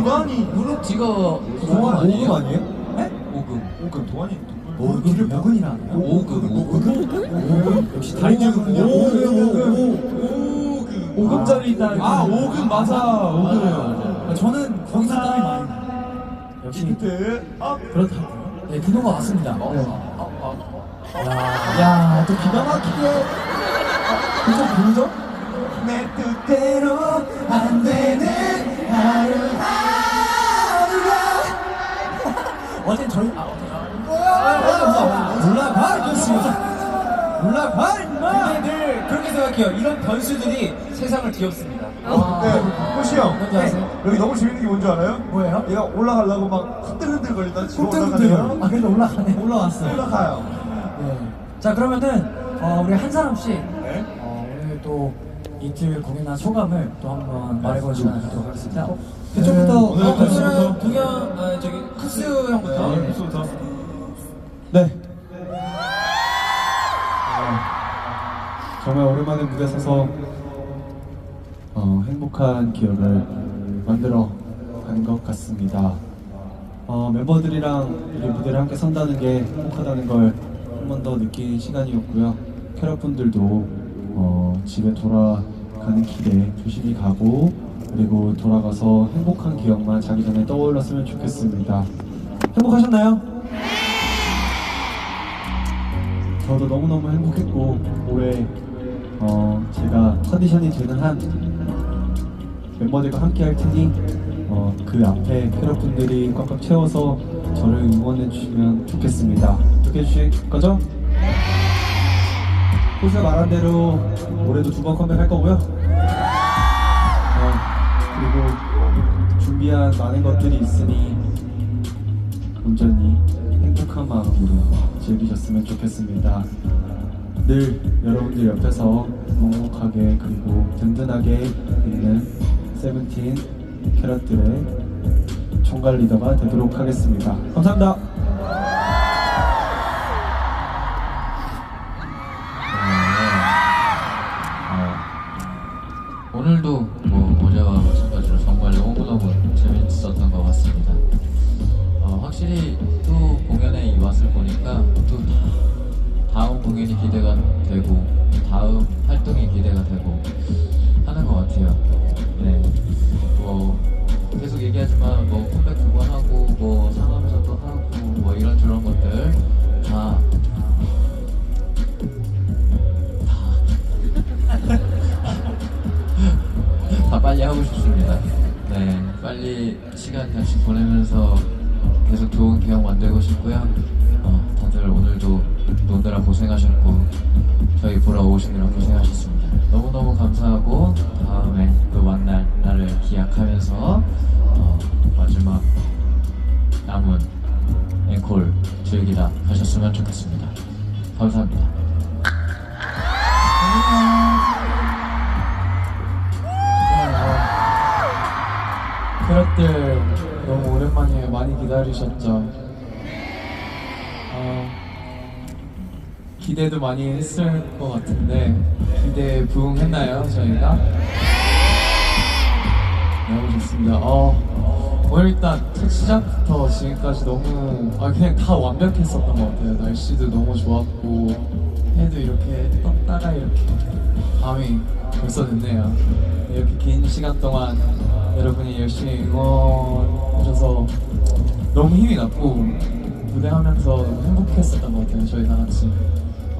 기관이 무릎 뒤가 동안 아니에요? 오금 아니에요? 네? 오금. 오금. 동안이 오금. 뒤를 모근이라 하나요? 오금, 오금. 역시 찌르군요. 오금. 오금. 오금짜리 있다는 아 오금 맞아 오금 저는 거기서 땀이 많이 나요. 역시 힌트 업. 그렇다고요? 네 그런 것 같습니다. 어, 야또 기가 막히게. 그죠? 그죠? 내 뜻대로 안 되는 하루 하 어제 저희 아 이겼습니다 올라가 임마 근데 늘 그렇게 생각해요. 이런 변수들이 세상을 뒤엎습니다. 네, 호시 형. 뭔지 아세요? 여기 너무 재밌는 게 뭔지 알아요? 뭐예요? 얘가 올라가려고 막 흔들흔들 걸리다 지금? 올라가네요. 아 근데 올라가네 올라왔어요 올라가요. 네. 자 그러면은 어, 우리 한 사람씩 네. 어, 오늘 또 이틀 공연한 소감을 또 한번 갖도록 하겠습니다. 그쪽부터 네, 오늘 어, 컨셉부터. 오늘은 동현, 아, 저기, 쿠스 형부터. 네, 벌써부터. 네. 정말 오랜만에 무대 서서 어, 행복한 기억을 만들어 간 것 같습니다. 어, 멤버들이랑 우리 무대를 함께 선다는 게 행복하다는 걸 한 번 더 느낀 시간이었고요. 캐럿분들도 어, 집에 돌아가는 길에 조심히 가고 그리고 돌아가서 행복한 기억만 자기 전에 떠올랐으면 좋겠습니다. 행복하셨나요? 저도 너무너무 행복했고 올해 어, 제가 컨디션이 되는 한 멤버들과 함께 할 테니 어, 그 앞에 캐럿분들이 꽉꽉 채워서 저를 응원해 주시면 좋겠습니다. 어떻게 해주실 거죠? 호수가 말한 대로 올해도 두 번 컴백할 거고요. 어, 그리고 준비한 많은 것들이 있으니 온전히 행복한 마음으로 즐기셨으면 좋겠습니다. 늘 여러분들 옆에서 묵묵하게 그리고 든든하게 있는 세븐틴 캐럿들의 총괄 리더가 되도록 하겠습니다. 감사합니다. 노느라 고생하셨고 저희 보러 오시느라 고생하셨습니다. 너무너무 감사하고 다음에 또 만날 날을 기약하면서 어, 마지막 남은 앵콜 즐기다 가셨으면 좋겠습니다. 감사합니다. 캐럿들 너무 오랜만에 많이 기다리셨죠. 기대도 많이 했을 것 같은데 기대에 부응했나요 저희가? 너무 좋습니다. 어, 오늘 일단 첫 시작부터 지금까지 너무 아 그냥 다 완벽했었던 것 같아요. 날씨도 너무 좋았고 해도 이렇게 떴다가 이렇게 밤이 벌써 됐네요. 이렇게 긴 시간 동안 여러분이 열심히 응원해줘서 너무 힘이 났고 무대하면서 행복했었던 것 같아요. 저희 다 같이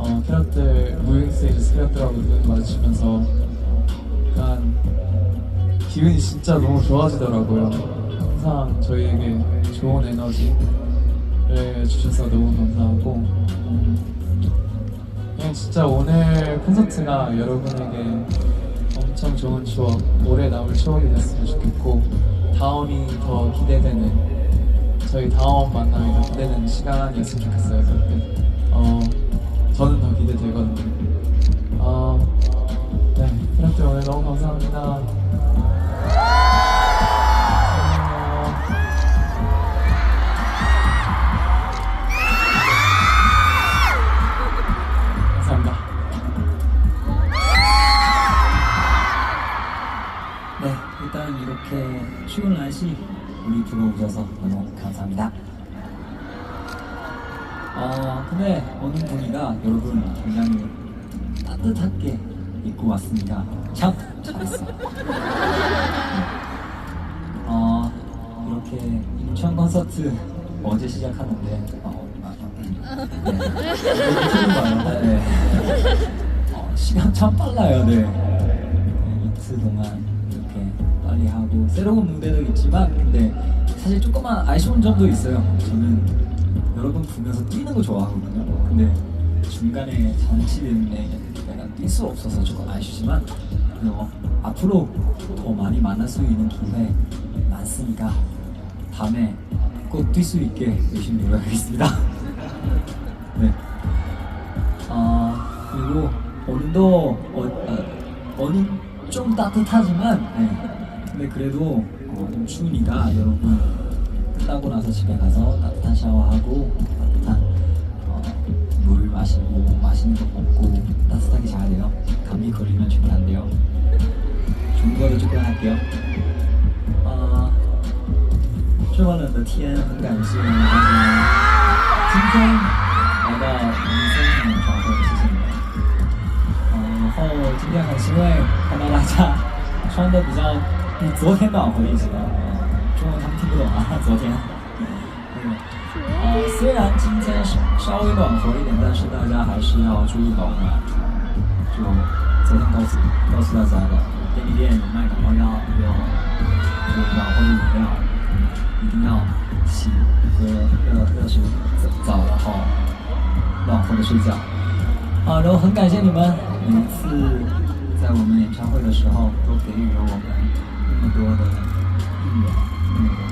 어, 캐럿들 무빙 스테이지 캐럿들하고 눈 마주치면서 약간 기분이 진짜 너무 좋아지더라고요. 항상 저희에게 좋은 에너지를 주셔서 너무 감사하고 음, 그냥 진짜 오늘 콘서트가 여러분에게 엄청 좋은 추억, 오래 남을 추억이 됐으면 좋겠고 다음이 더 기대되는 저희 다음 만남이 더 기대되는 시간이었으면 좋겠어요. 저는 더 기대되거든요. 어, 네, 여러분들 오늘 너무 감사합니다. 감사합니다. 네, 일단 이렇게 추운 날씨 우리 불러오셔서 너무 감사합니다. 어, 근데 오는 분위기가 여러분 굉장히 따뜻하게 입고 왔습니다. 참 잘했어. 어, 이렇게 인천 콘서트 어제 시작하는데 어, 아, 아, 네. 네. 네. 어, 시간 참 빨라요, 네. 네, 이틀 동안 이렇게 빨리 하고 새로운 무대도 있지만 근데 사실 조금만 아쉬운 점도 있어요. 저는 여러분 보면서 뛰는 거 좋아하거든요. 근데 중간에 장치 때문에 내가 뛸 수 없어서 조금 아쉽지만 어, 앞으로 더 많이 만날 수 있는 기회 많으니까 다음에 꼭 뛸 수 있게 열심히 노력하겠습니다. 네. 어, 그리고 오늘도 어, 어, 오늘 좀 따뜻하지만 네. 근데 그래도 어, 좀 추우니까 여러분 끝나고 나서 집에 가서 따뜻한 샤워하고 따뜻한 어, 물 마시고 맛있는 거 먹고 따뜻하게 자야 돼요. 감기 걸리면 절대 안 돼요. 좋은 거를 조금 할게요. 어, 这么冷的天，很感谢大家今天来到我们森林演唱会，谢谢你们。嗯，然后今天很欣慰看到大家穿的比较比昨天暖和一些，嗯中文他们听不懂啊，昨天。 虽然今天稍微暖和一点，但是大家还是要注意保暖。就昨天告诉告诉大家的，便利店有卖感冒药，有有暖和的饮料，一定要洗喝热热水澡，然后暖和的睡觉。啊，然后很感谢你们每一次在我们演唱会的时候都给予了我们那么多的应援，那么多，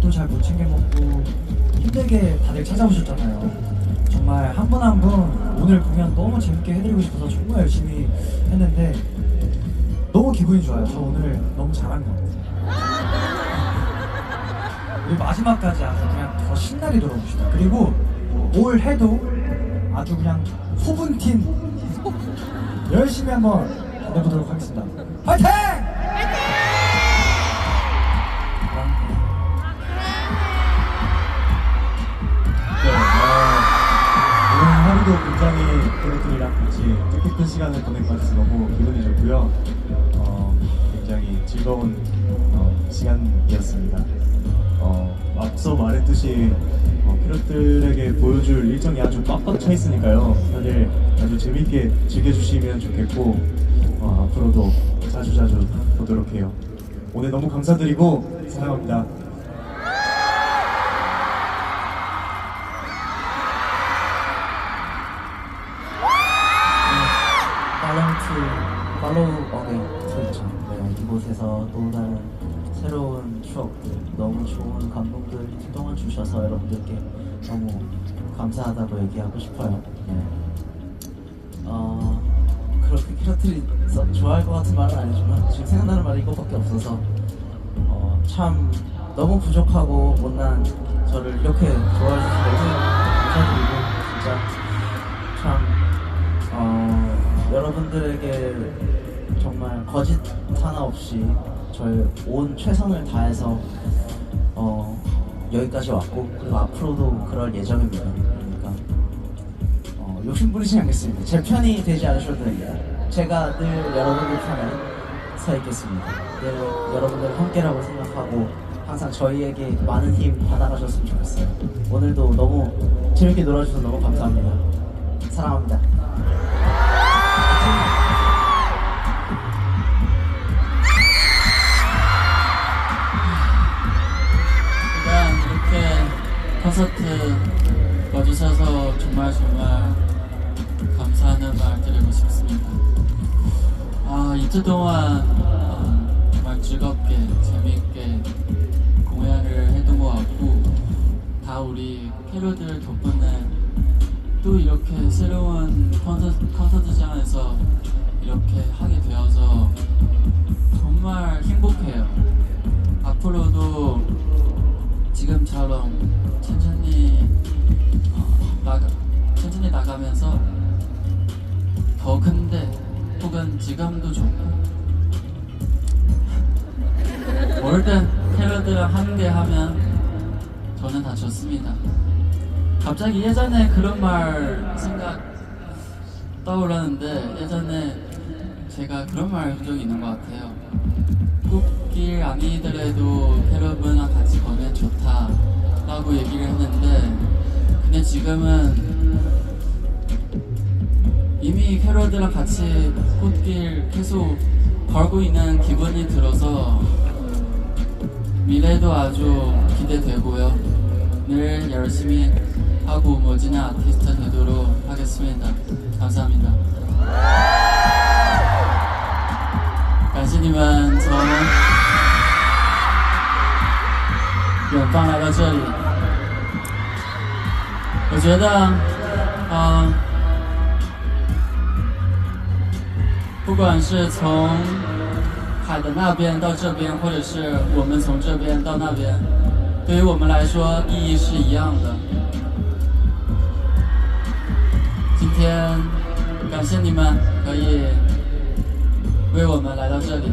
밥도 잘 못 챙겨 먹고 힘들게 다들 찾아오셨잖아요. 정말 한 분 한 분 오늘 공연 너무 재밌게 해드리고 싶어서 정말 열심히 했는데 너무 기분이 좋아요. 저 오늘 너무 잘한 것 같아요. 우리 마지막까지 아주 그냥 더 신나게 돌아봅시다. 그리고 올 해도 아주 그냥 소분팀 열심히 한번 해보도록 하겠습니다. 파이팅! 굉장히 그룹들이랑 같이 뜻깊은 시간을 것 같아서 너무 기분이 좋고요. 어, 굉장히 즐거운 어, 시간이었습니다. 어, 앞서 말했듯이 어, 캐럿들에게 보여줄 일정이 아주 빡빡 차 있으니까요. 다들 아주 재밌게 즐겨주시면 좋겠고 어, 앞으로도 자주 자주 보도록 해요. 오늘 너무 감사드리고 사랑합니다. 좋은 이틀 동안 주셔서 여러분들께 너무 감사하다고 얘기하고 싶어요 네. 어, 그렇게 캐럿들이 써- 좋아할 것 같은 말은 아니지만 지금 생각나는 말이 이것밖에 없어서 어, 참 너무 부족하고 못난 저를 이렇게 좋아해 주셔서 너무 감사드리고 진짜 참 어, 여러분들에게 정말 거짓 하나 없이 저의 온 최선을 다해서 어, 여기까지 왔고 그리고 앞으로도 그럴 예정입니다. 그러니까 어, 욕심 부리지 않겠습니다. 제 편이 되지 않으셔도 됩니다. 제가 늘 여러분들 편에 서 있겠습니다. 늘 여러분들 함께라고 생각하고 항상 저희에게 많은 힘 받아가셨으면 좋겠어요. 오늘도 너무 재밌게 놀아주셔서 너무 감사합니다. 사랑합니다. 콘서트 와주셔서 정말 정말 감사하는 말 드리고 싶습니다. 아, 이틀 동안 아, 정말 즐겁게, 재미있게 공연을 했던 것 같고, 다 우리 캐러들 덕분에 또 이렇게 새로운 콘서트, 콘서트장에서 이렇게 하게 되어서 정말 행복해요. 앞으로도 지금처럼 천천히 어, 나가 천천히 나가면서 더 큰데 혹은 지금도 좋고 뭐든 캐럿들랑 함께 하면 저는 다 좋습니다. 갑자기 예전에 그런 말 생각 떠올랐는데 예전에 제가 그런 말 한 적이 있는 것 같아요. 꽃 길 아니더라도 여러분랑 같이 걸면 좋다 라고 얘기를 했는데 근데 지금은 이미 캐럴들랑 같이 꽃길 계속 걸고 있는 기분이 들어서 미래도 아주 기대되고요. 늘 열심히 하고 멋진 아티스트 되도록 하겠습니다. 감사합니다. 가시니만 저는 远方来到这里。我觉得，嗯、不管是从海的那边到这边，或者是我们从这边到那边，对于我们来说意义是一样的。今天感谢你们可以为我们来到这里，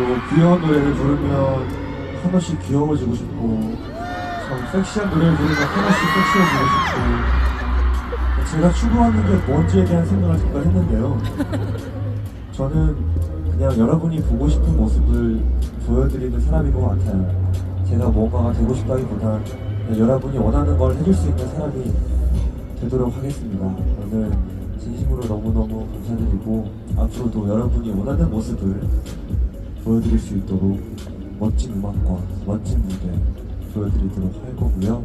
그리고 귀여운 노래를 부르면 한없이 귀여워지고 싶고 참 섹시한 노래를 부르면 한없이 섹시해지고 싶고 제가 추구하는 게 뭔지에 대한 생각을 잠깐 했는데요. 저는 그냥 여러분이 보고 싶은 모습을 보여드리는 사람인 것 같아요. 제가 뭔가가 되고 싶다기보단 그냥 여러분이 원하는 걸 해줄 수 있는 사람이 되도록 하겠습니다. 오늘 진심으로 너무너무 감사드리고 앞으로도 여러분이 원하는 모습을 보여드릴 수 있도록 멋진 음악과 멋진 무대 보여드리도록 할 거고요.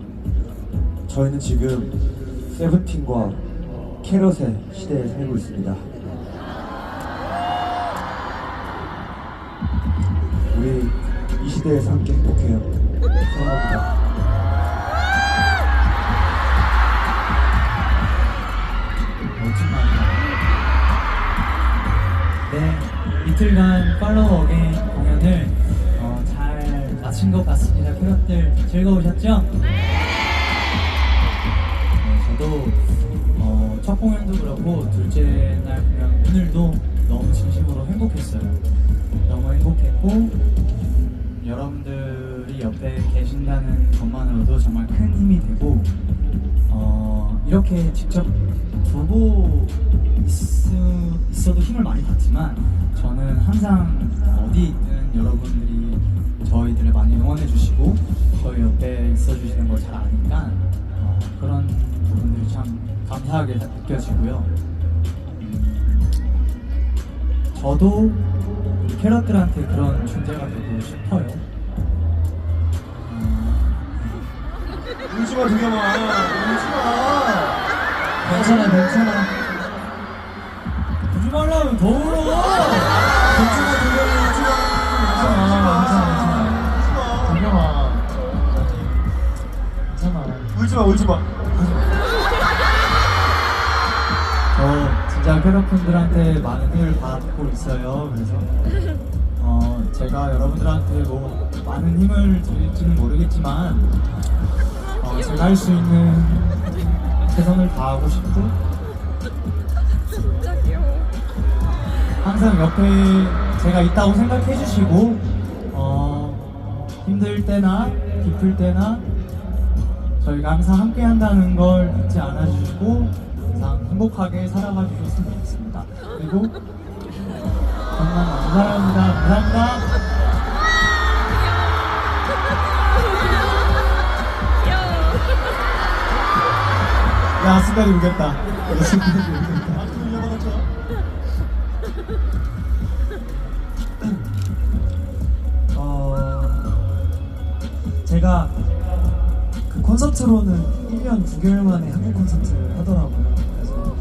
저희는 지금 세븐틴과 캐럿의 시대에 살고 있습니다. 우리 이 시대에서 함께 행복해요. 사랑합니다. 네, 이틀간 어게인 공연을 어, 잘 마친 것 같습니다. 캐럿들 즐거우셨죠? 네, 저도 어, 첫 공연도 그렇고 둘째 날 공연 오늘도 너무 진심으로 행복했어요. 너무 행복했고 여러분들이 옆에 계신다는 것만으로도 정말 큰 힘이 되고 어, 이렇게 직접 보고 있, 있어도 힘을 많이 받지만 저는 항상 어디 있든 여러분들이 저희들을 많이 응원해 주시고 저희 옆에 있어 주시는 걸 잘 아니까 어, 그런 부분들이 참 감사하게 느껴지고요. 음, 저도 캐럿들한테 그런 존재가 되고 싶어요. 어, 울지마 동영아 울지 마 괜찮아, 괜찮아. 울지 말라면 더 울어. 울지마 동영아 괜찮아, 괜찮아, 괜찮아. 동경아 괜찮아 울지 마 울지 마 저 진짜 캐럿분들한테 많은 힘을 받고 있어요. 그래서 어 제가 여러분들한테 뭐 많은 힘을 드릴지는 모르겠지만 어, 제가 할 수 있는 최선을 다하고 싶고 항상 옆에 제가 있다고 생각해 주시고 어, 힘들 때나 기쁠 때나 저희가 항상 함께 한다는 걸 잊지 않아 주시고 항상 행복하게 살아가 주셨으면 좋겠습니다. 그리고 건강 사랑합니다. 감사합니다. 야, 순간이 오겠다. 제가 그 콘서트로는 1년 9개월 만에 한국 콘서트를 하더라고요. 그래서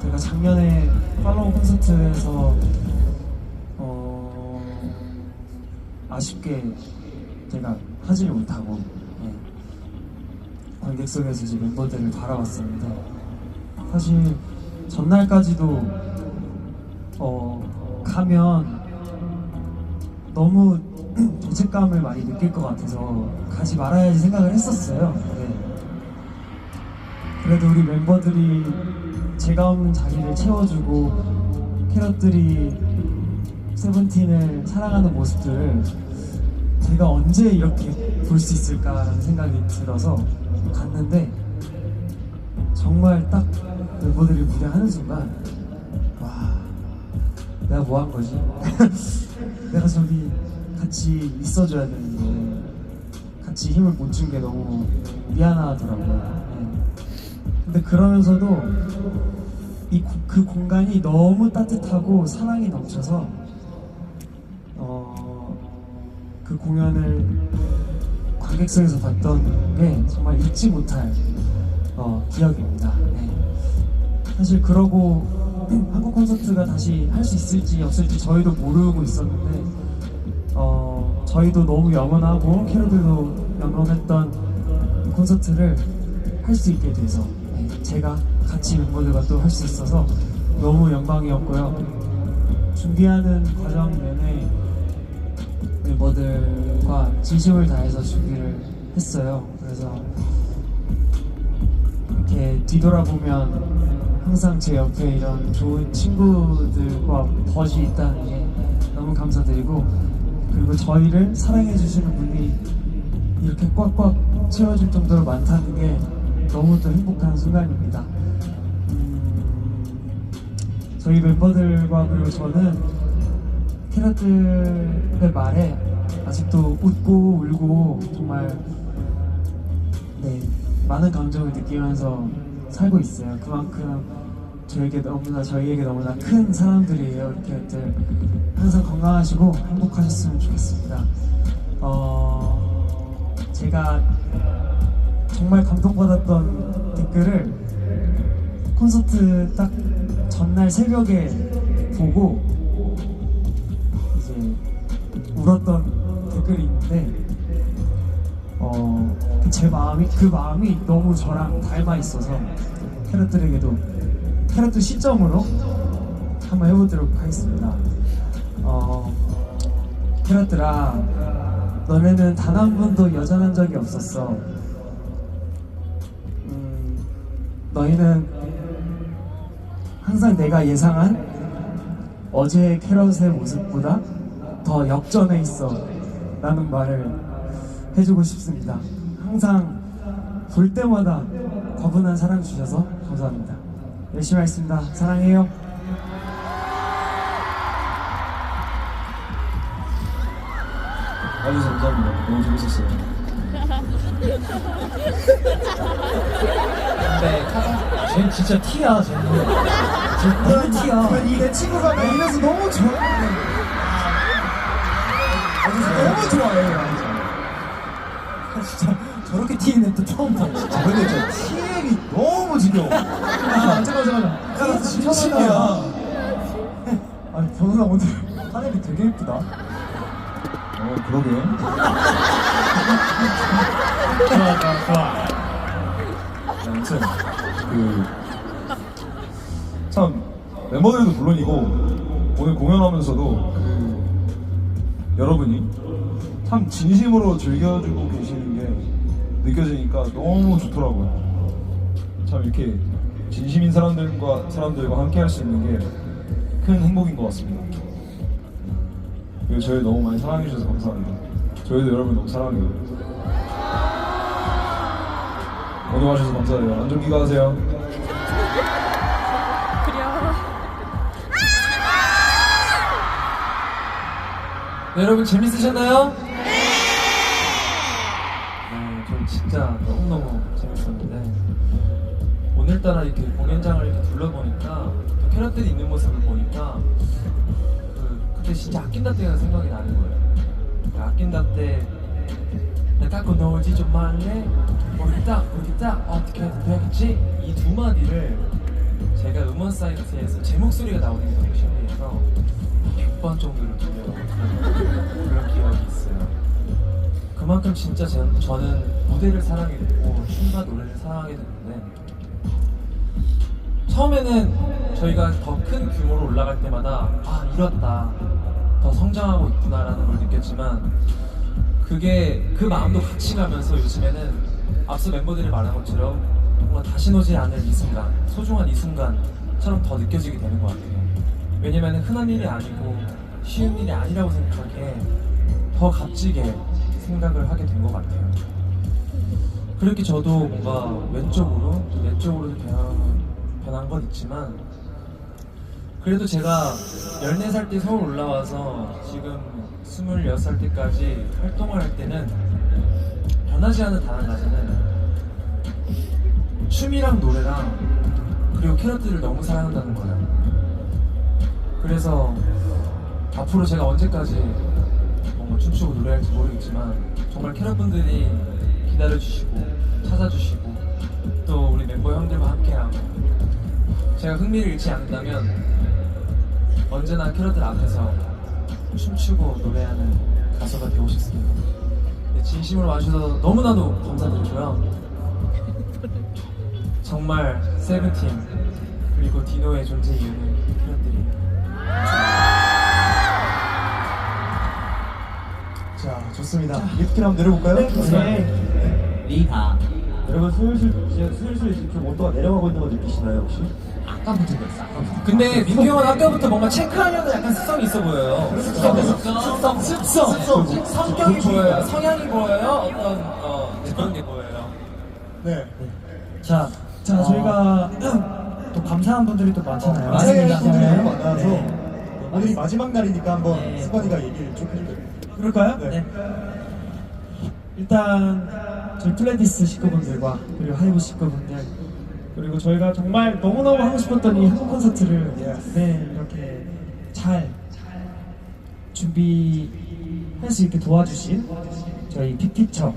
제가 작년에 팔로우 콘서트에서 어, 아쉽게 제가 하지를 못하고 예, 관객석에서 이제 멤버들을 바라봤었는데 사실 전날까지도 어, 가면 너무 죄책감을 많이 느낄 것 같아서 가지 말아야지 생각을 했었어요. 네. 그래도 우리 멤버들이 제가 없는 자리를 채워주고 캐럿들이 세븐틴을 사랑하는 모습들을 제가 언제 이렇게 볼 수 있을까라는 생각이 들어서 갔는데 정말 딱 멤버들이 무대하는 순간 와 내가 뭐 한 거지? 내가 저기 같이 있어줘야 되는데 같이 힘을 못 준 게 너무 미안하더라고요. 네. 근데 그러면서도 이 그 공간이 너무 따뜻하고 사랑이 넘쳐서 어, 그 공연을 관객석에서 봤던 게 정말 잊지 못할 어, 기억입니다. 네. 사실 그러고 한국 콘서트가 다시 할 수 있을지 없을지 저희도 모르고 있었는데 어, 저희도 너무 영원하고 캐럿들도 영원했던 이 콘서트를 할 수 있게 돼서 네, 제가 같이 멤버들과 또 할 수 있어서 너무 영광이었고요. 준비하는 과정 내내 멤버들과 진심을 다해서 준비를 했어요. 그래서 이렇게 뒤돌아보면 항상 제 옆에 이런 좋은 친구들과 벗이 있다는 게 너무 감사드리고 그리고 저희를 사랑해 주시는 분이 이렇게 꽉꽉 채워줄 정도로 많다는 게 너무 또 행복한 순간입니다. 음, 저희 멤버들과 그리고 저는 캐럿들의 말에 아직도 웃고 울고 정말 네 많은 감정을 느끼면서 살고 있어요. 그만큼 저에게 너무나 저희에게 너무나 큰 사람들이에요. 캐럿들 항상 건강하시고 행복하셨으면 좋겠습니다. 어 제가 정말 감동받았던 댓글을 콘서트 딱 전날 새벽에 보고 이제 울었던 댓글이 있는데 어, 그제 마음이 그 마음이 너무 저랑 닮아 있어서 캐럿들에게도 캐럿들 시점으로 한번 해보도록 하겠습니다. 어, 캐럿들아, 너네는 단 한 번도 여전한 적이 없었어. 음, 너희는 항상 내가 예상한 어제의 캐럿의 모습보다 더 역전해 있어. 라는 말을 해주고 싶습니다. 항상 볼 때마다 과분한 사랑 주셔서 감사합니다. 열심히 하겠습니다. 사랑해요. 와주셔서 감사합니다. 너무 재밌었어요. 근데 쟤 진짜 티야 쟤는 쟤는 티야 내 친구가 나 이래서 너무 좋아. 너무 좋아해요. 진짜 저렇게 티는 또 처음 봐 진짜 근데 저 TM이 너무 지겨워. 아 잠깐 잠깐 야, 진짜 신기야. 아니 변호사 오늘 하늘이 되게 예쁘다 어, 그러게. 좋아 좋아 좋아 아무튼 그참 멤버들도 물론이고 오늘 공연하면서도 그 여러분이 참 진심으로 즐겨주고 계시는 게 느껴지니까 너무 좋더라고요. 참 이렇게 진심인 사람들과 사람들과 함께 할 수 있는 게 큰 행복인 것 같습니다. 그리고 저희 너무 많이 사랑해 주셔서 감사합니다. 저희도 여러분 너무 사랑해요. 오늘 와주셔서 감사해요. 안전 기가 하세요. 네, 여러분 재밌으셨나요? 네, 전 진짜 너무너무 재밌었는데 오늘따라 이렇게 공연장을 이렇게 둘러보니까 또 캐럿들이 있는 모습을 보니까 그 그때 진짜 아낀다 때가 생각이 나는 거예요. 그 아낀다 때 내가 갖고 놀지 좀 말래? 우리 딱 우리 딱 어떻게 해도 되겠지? 이 두 마디를 제가 음원 사이트에서 제 목소리가 나오는 게 너무 신기해서 100번 정도를 들려요 그런 기억이 있어요. 그만큼 진짜 제, 저는 무대를 사랑했고 춤과 노래를 사랑하게 됐는데 처음에는 저희가 더 큰 규모로 올라갈 때마다 아 이렇다. 더 성장하고 있구나라는 걸 느꼈지만 그게 그 마음도 같이 가면서 요즘에는 앞서 멤버들이 말한 것처럼 뭔가 다시 오지 않을 이 순간 소중한 이 순간처럼 더 느껴지게 되는 것 같아요. 왜냐면 흔한 일이 아니고 쉬운 일이 아니라고 생각하기에 더 값지게 생각을 하게 된 것 같아요. 그렇게 저도 뭔가 왼쪽으로 또 내쪽으로 변한, 변한 건 있지만 그래도 제가 14살 때 서울 올라와서 지금 26살 때까지 활동을 할 때는 변하지 않은 단 한 가지는 춤이랑 노래랑 그리고 캐럿들을 너무 사랑한다는 거예요. 그래서 앞으로 제가 언제까지 뭔가 춤추고 노래할지 모르겠지만 정말 캐럿분들이 기다려주시고 찾아주시고 또 우리 멤버 형들과 함께하고 제가 흥미를 잃지 않는다면 언제나 캐럿들 앞에서 춤추고 노래하는 가수가 되고 싶습니다. 네, 진심으로 와주셔서 너무나도 감사드리고요. 정말 세븐틴 그리고 디노의 존재 이유는 캐럿들이 자, 좋습니다. 리프트 한번 내려볼까요? 네. 리하 여러분 슬슬 이제 슬슬 지금 온도가 내려가고 있는 거 느끼시나요 혹시? 아까부터 그랬어. 아까부터. 근데 민규 형은 아까부터 뭔가 체크하려는 약간 습성이 있어 보여요. 습성, 습성, 습성, 습성. 성격이 보여요. 성향이 보여요. 어떤 어, 그런 게 보여요. 네. 자, 자 저희가 또 감사한 분들이 또 많잖아요. 분들이 네. 너무 많아서 네. 오늘이 마지막 날이니까 한번 네. 수건이가 얘기를 좀 해줄게요. 그럴까요? 네. 일단 저희 플레디스 식구분들과 그리고 하이브 식구분들 그리고 저희가 정말 너무너무 하고 싶었던 이 한국 콘서트를 네, 이렇게 잘 준비할 수 있게 도와주신 저희 픽픽처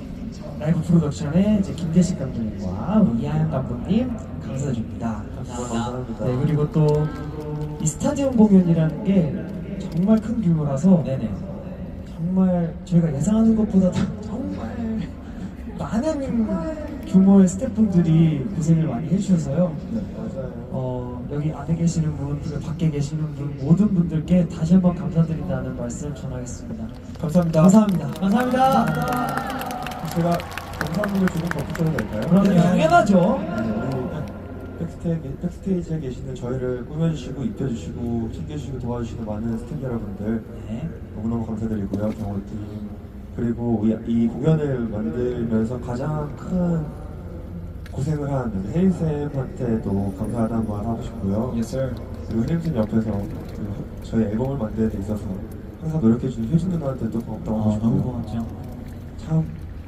라이브 프로덕션의 이제 김대식 감독님과 우리 이하연 감독님 감사드립니다. 감사합니다. 네 그리고 또 이 스타디움 공연이라는 게 정말 큰 규모라서 네네. 정말 저희가 예상하는 것보다 정말 많은 규모의 스태프분들이 고생을 많이 해주셔서요. 네. 어, 여기 안에 계시는 분, 그리고 밖에 계시는 분, 모든 분들께 다시 한번 감사드린다는 말씀 전하겠습니다. 감사합니다. 감사합니다. 감사합니다. 제가 감사함을 조금 덧붙여도 될까요? 그럼요. 당연하죠. 네, 우리 백스테이지, 백스테이지에 계시는 저희를 꾸며주시고 입혀주시고 챙겨주시고 도와주시는 많은 스태프 여러분들 네. 너무너무 감사드리고요 경호팀 그리고 이, 이 공연을 만들면서 가장 큰 고생을 한 우리 혜인쌤한테도 감사하다는 말 하고 싶고요 Yes sir. 그리고 혜인쌤 옆에서 그 저희 앨범을 만드는 데 있어서 항상 노력해주는 효진 누나한테도 고맙다고 하고 아, 너무 싶고요 고맙죠. 참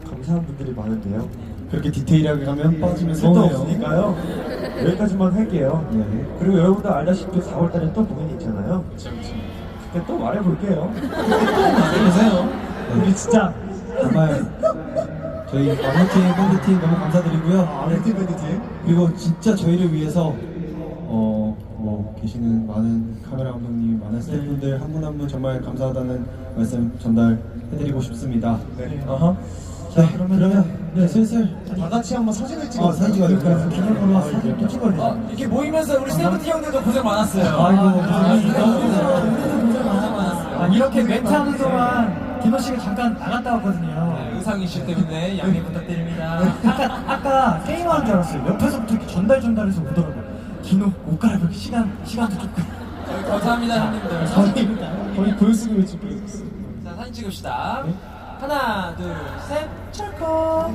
감사한 분들이 많은데요 그렇게 디테일하게 가면 빠지면 쓸데 서운해요. 없으니까요. 여기까지만 할게요. 네. 그리고 여러분들 알다시피 4월달에 또 공연이 있잖아요. 그때 또 말해볼게요. 보세요. 우리 진짜 정말 저희 마무팀, 밴드팀 너무 감사드리고요. 아, 밴드 밴드팀. 그리고 진짜 저희를 위해서 어, 뭐 계시는 많은 카메라 감독님, 많은 스태프분들 한 분 한 분 정말 감사하다는 말씀 전달해드리고 싶습니다. 네. 어허. 자, 그러면 네, 슬슬 다 같이 한번 사진을 찍어. 어, 사진 찍어요. 기념으로 사진 또 찍어야 돼요. 어, 이렇게 모이면서 우리 세븐틴 형들도 고생 많았어요. 아이고, 아, 우리 너무 우리도 고생 많았어요. 아, 이렇게 멘트 하는 동안 디노 씨가 잠깐 나갔다 왔거든요. 네, 의상 이슈 때문에 양해 부탁드립니다. 아까 아까 게임하는 줄 알았어요. 옆에서부터 이렇게 전달 전달해서 오더라고요. 디노 옷 갈아입을 시간 시간도 조금. 저희 감사합니다 형님들. 거의 거의 보여주고 있었어요. 자 사진 찍읍시다. 하나 둘 셋. 찰칵.